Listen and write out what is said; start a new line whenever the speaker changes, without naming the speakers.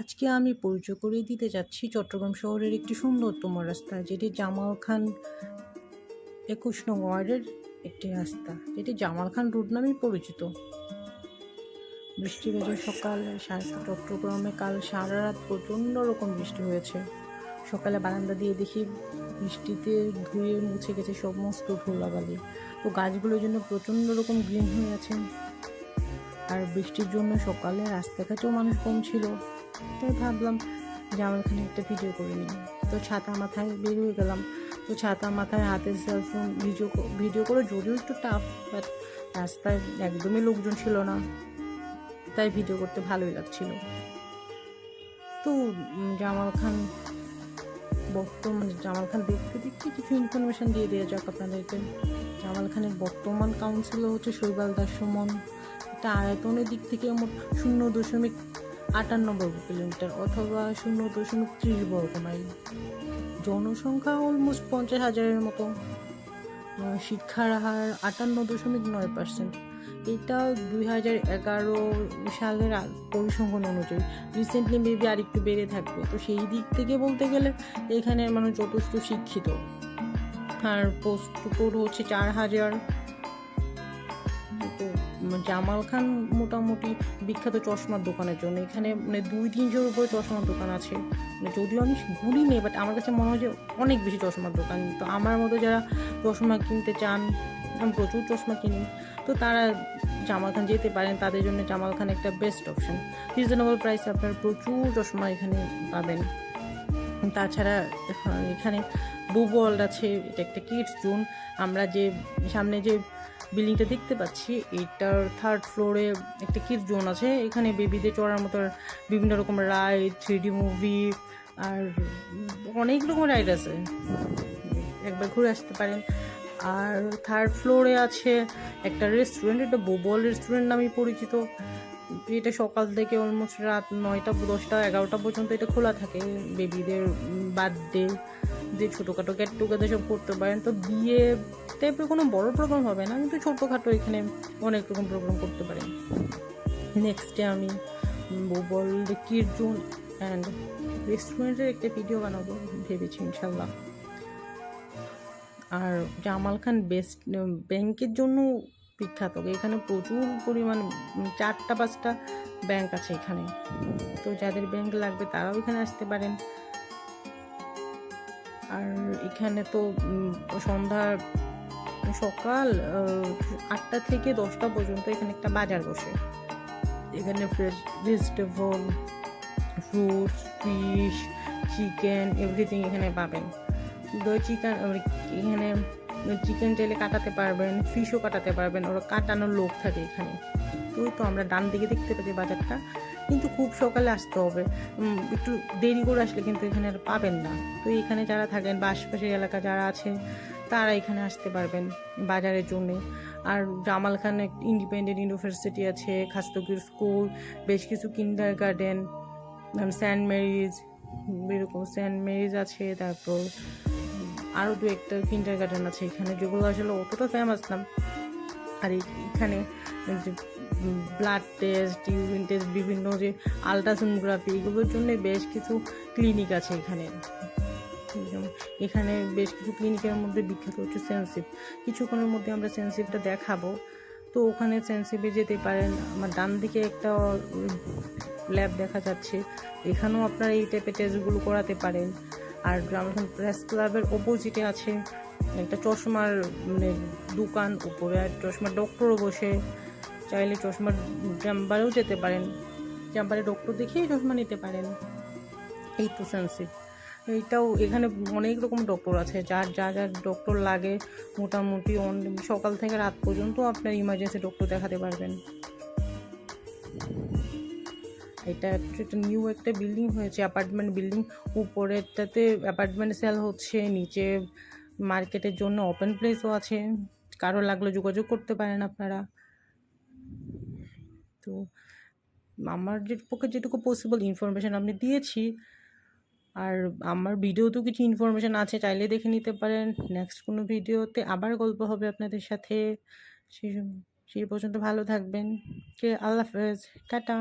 আজকে আমি পরিচয় করিয়ে দিতে যাচ্ছি চট্টগ্রাম শহরের একটি সুন্দরতম রাস্তা, যেটি জামাল খান একুশ নং ওয়ার্ডের একটি রাস্তা, যেটি জামাল খান রোড নামেই পরিচিত। বৃষ্টি ভেজে সকাল চট্টগ্রামে কাল সারা রাত প্রচণ্ড রকম বৃষ্টি হয়েছে। সকালে বারান্দা দিয়ে দেখি বৃষ্টিতে ধুয়ে মুছে গেছে সমস্ত ধুলাবালি। তো গাছগুলোর জন্য প্রচণ্ড রকম গ্রিন হয়ে আছে। আর বৃষ্টির জন্য সকালে রাস্তাঘাটেও মানুষ কম ছিল। তাই ভাবলাম এখানে একটা ভিডিও করে নিই। তো ছাতা মাথায় বের হয়ে গেলাম। তো ছাতা মাথায় হাতে সেলফোন ভিডিও ভিডিও করে যদিও একটু টাফ বাট রাস্তায় একদমই লোকজন ছিল না। তাই ভিডিও করতে ভালোই লাগছিল। তো জামাল খান বর্তমানে জামাল খান দেখতে দেখতে কিছু ইনফরমেশন দিয়ে দেওয়া যাক আপনাদেরকে। জামাল খানের বর্তমান কাউন্সিলর হচ্ছে শৈবাল দাস সুমন। এটা আয়তনের দিক থেকে মোট শূন্য দশমিক আটান্ন বর্গ কিলোমিটার অথবা শূন্য দশমিক ত্রিশ বর্গ মাইল। জনসংখ্যা অলমোস্ট পঞ্চাশ হাজারের মতো। শিক্ষার হার আটান্ন দশমিক নয় পার্সেন্ট এটা দুই হাজার এগারো সালের পরিসংখ্যান অনুযায়ী। রিসেন্টলি মেবি আর একটু বেড়ে থাকবে। তো সেই দিক থেকে বলতে গেলে এখানের মানুষ যথেষ্ট শিক্ষিত। আর পোস্ট কোড হচ্ছে চার হাজার জামাল খান মোটামুটি বিখ্যাত চশমার দোকানের জন্য। এখানে মানে দুই তিনশোর উপরে চশমার দোকান আছে। মানে যদিও আমি ঘুরি নেই বাট আমার কাছে মনে হয় যে অনেক বেশি চশমার দোকান। তো আমার মতো যারা চশমা কিনতে চান, আমি প্রচুর চশমা কিনি। তো তারা জামাল খান যেতে পারেন, তাদের জন্য জামাল খান একটা বেস্ট অপশন রিজনেবল প্রাইসে আপনার প্রচুর চশমা এখানে পাবেন। তাছাড়া, এখানে- ওয়ার্ল্ড আছে, এটা একটা কিডস জোন আমরা যে সামনে যে বিল্ডিংটা দেখতে পাচ্ছি। এটার থার্ড ফ্লোরে একটা কিডস জোন আছে। এখানে বেবিদের চড়ার মতো বিভিন্ন রকম রাইড থ্রি মুভি আর অনেক রকম রাইড আছে। একবার ঘুরে আসতে পারেন। আর থার্ড ফ্লোরে আছে একটা রেস্টুরেন্ট এটা বোবল রেস্টুরেন্ট নামে পরিচিত। এটা সকাল থেকে অলমোস্ট রাত নয়টা, দশটা, এগারোটা পর্যন্ত এটা খোলা থাকে বেবিদের বার্থডে যে ছোটোখাটো গেট টুগেদার সব করতে পারেন। তো বিয়ে টাইপের কোনো বড় প্রোগ্রাম হবে না, কিন্তু ছোটোখাটো এখানে অনেক রকম প্রোগ্রাম করতে পারেন। নেক্সটে আমি বোবল কির অ্যান্ড রেস্টুরেন্টের একটা ভিডিও বানাবো, ভেবেছি ইনশাল্লাহ। আর জামাল খান বেস্ট ব্যাংকের জন্য বিখ্যাত। এখানে প্রচুর পরিমাণ চারটা পাঁচটা ব্যাংক আছে এখানে। তো যাদের ব্যাংক লাগবে তারাও এখানে আসতে পারেন। আর এখানে তো সন্ধ্যা সকাল আটটা থেকে দশটা পর্যন্ত এখানে একটা বাজার বসে। এখানে fresh vegetable fruits fish chicken everything এখানে পাবেন। দই চিকেন এখানে চিকেন চাইলে কাটাতে পারবেন ফিশও কাটাতে পারবেন, ওরা কাটানোর লোক থাকে এখানে। ওই তো আমরা ডান দিকে দেখতে পাচ্ছি বাজারটা। কিন্তু খুব সকালে আসতে হবে। একটু দেরি করে আসলে কিন্তু এখানে আর পাবেন না। তো এখানে যারা থাকেন বা আশপাশের এলাকা যারা আছে, তারা এখানে আসতে পারবেন বাজারের জন্য আর জামাল খান ইন্ডিপেন্ডেন্ট ইউনিভার্সিটি আছে, খাস্তগির স্কুল বেশ কিছু কিন্ডার গার্ডেন সেন্ট মেরিজ এরকম সেন্ট মেরিজ আছে, তারপর আরও দু একটা কিন্ডার গার্ডেন আছে এখানে, যেগুলো আসলে অতটা ফেমাস না। আর এখানে ব্লাড টেস্ট ইউরিন টেস্ট বিভিন্ন যে আলট্রাসোনোগ্রাফি এগুলোর জন্য বেশ কিছু ক্লিনিক আছে এখানে। এখানে বেশ কিছু ক্লিনিকের মধ্যে বিখ্যাত হচ্ছে সেন্সিভ কিছুক্ষণের মধ্যে আমরা সেন্সিভটা দেখাবো। তো ওখানে সেন্সিভে যেতে পারেন, আমার ডান দিকে একটা ল্যাব দেখা যাচ্ছে। এখানেও আপনারা এই টাইপের টেস্টগুলো করাতে পারেন। আর গ্রামীণ প্রেস ক্লাবের অপোজিটে আছে একটা চশমার মানে দোকান উপরে, আর চশমার ডক্টরও বসে। চাইলে চশমার চেম্বারেও যেতে পারেন। চেম্বারে ডক্টর দেখিয়ে চশমা নিতে পারেন। এই তো এইটাও এখানে অনেক রকম ডক্টর আছে। যার, যা যা ডক্টর লাগে, মোটামুটি সকাল থেকে রাত পর্যন্ত আপনার ইমার্জেন্সি ডক্টর দেখাতে পারবেন। এটা একটা নিউ একটা বিল্ডিং হয়েছে অ্যাপার্টমেন্ট বিল্ডিং উপরেরটাতে অ্যাপার্টমেন্ট সেল হচ্ছে, নিচে মার্কেটের জন্য ওপেন প্লেসও আছে। কারও লাগলে যোগাযোগ করতে পারেন আপনারা। তো আমার যে পক্ষে যেটুকু পসিবল ইনফরমেশান আপনি দিয়েছি, আর আমার ভিডিওতেও কিছু ইনফরমেশান আছে, চাইলে দেখে নিতে পারেন। নেক্সট কোনো ভিডিওতে আবার গল্প হবে আপনাদের সাথে। সেই সেই পর্যন্ত ভালো থাকবেন। কে আল্লাহ হাফেজ। টাটা।